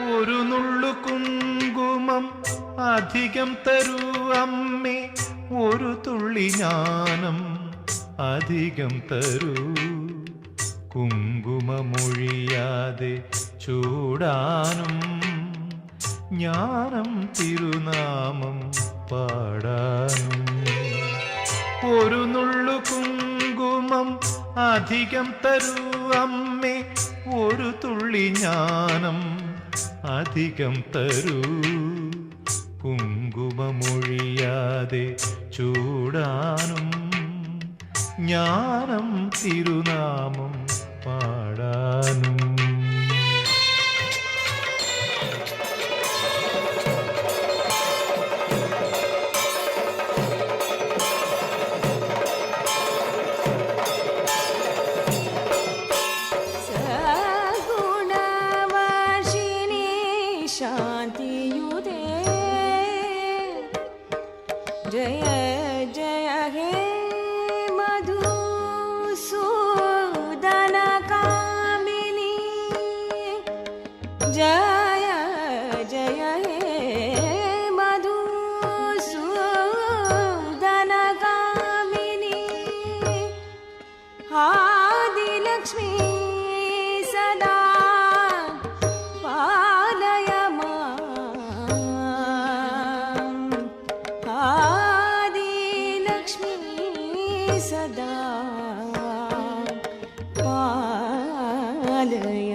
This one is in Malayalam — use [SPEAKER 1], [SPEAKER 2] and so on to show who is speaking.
[SPEAKER 1] ഒരു നുള്ളു കുങ്കുമം അധികം തരൂ അമ്മേ. ഒരു തുള്ളി ജ്ഞാനം അധികം തരൂ. കുങ്കുമമൊഴിയാതെ ചൂടാനും ജ്ഞാനം തിരുനാമം പാടാനും. ഒരു നുള്ളു കുങ്കുമം അധികം തരൂ അമ്മേ. ഒരു തുള്ളി ജ്ഞാനം അധികം തരൂ. കുങ്കുമമൊഴിയാതെ ചൂടാനും ജ്ഞാനം തിരുനാമം जय
[SPEAKER 2] जय हे मधुसु दनकामिनि जय जय हे मधुसु दनकामिनि हादिक्ष्मी सदा कालय